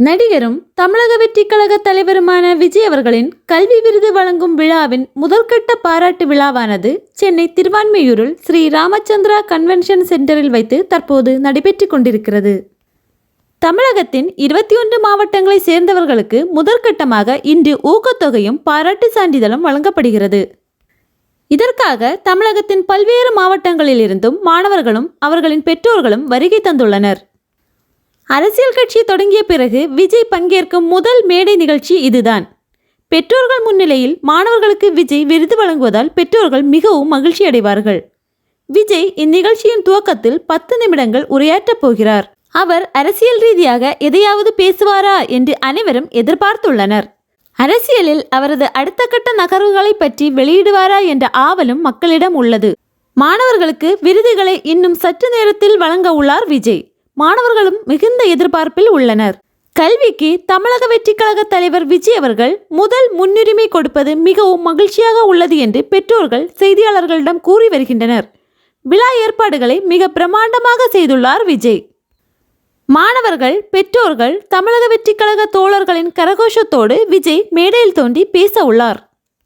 நடிகரும் தமிழக வெற்றிக் கழக தலைவருமான விஜய் அவர்களின் கல்வி விருது வழங்கும் விழாவின் முதற்கட்ட பாராட்டு விழாவானது சென்னை திருவான்மையூரில் ஸ்ரீ ராமச்சந்திரா கன்வென்ஷன் சென்டரில் வைத்து தற்போது நடைபெற்று கொண்டிருக்கிறது. தமிழகத்தின் இருபத்தி ஒன்று மாவட்டங்களைச் சேர்ந்தவர்களுக்கு முதற்கட்டமாக இன்று ஊக்கத்தொகையும் பாராட்டு சான்றிதழும் வழங்கப்படுகிறது. இதற்காக தமிழகத்தின் பல்வேறு மாவட்டங்களிலிருந்தும் மாணவர்களும் அவர்களின் பெற்றோர்களும் வருகை தந்துள்ளனர். அரசியல் கட்சி தொடங்கிய பிறகு விஜய் பங்கேற்கும் முதல் மேடை நிகழ்ச்சி இதுதான். பெற்றோர்கள் முன்னிலையில் மாணவர்களுக்கு விஜய் விருது வழங்குவதால் பெற்றோர்கள் மிகவும் மகிழ்ச்சி அடைவார்கள். விஜய் இந்நிகழ்ச்சியின் துவக்கத்தில் பத்து நிமிடங்கள் உரையாற்றப் போகிறார். அவர் அரசியல் ரீதியாக எதையாவது பேசுவாரா என்று அனைவரும் எதிர்பார்த்துள்ளனர். அரசியலில் அவரது அடுத்த கட்ட நகர்வுகளை பற்றி வெளியிடுவாரா என்ற ஆவலும் மக்களிடம் உள்ளது. மாணவர்களுக்கு விருதுகளை இன்னும் சற்று நேரத்தில் வழங்க உள்ளார் விஜய். மாணவர்களும் மிகுந்த எதிர்பார்ப்பில் உள்ளனர். கல்விக்கு தமிழக வெற்றிக்கழக தலைவர் விஜய் அவர்கள் முதல் முன்னுரிமை கொடுப்பது மிகவும் மகிழ்ச்சியாக உள்ளது என்று பெற்றோர்கள் செய்தியாளர்களிடம் கூறி வருகின்றனர். விழா ஏற்பாடுகளை மிக பிரமாண்டமாக செய்துள்ளார் விஜய். மாணவர்கள் பெற்றோர்கள் தமிழக வெற்றிக்கழக தோழர்களின் கரகோஷத்தோடு விஜய் மேடையில் தோன்றி பேச உள்ளார்.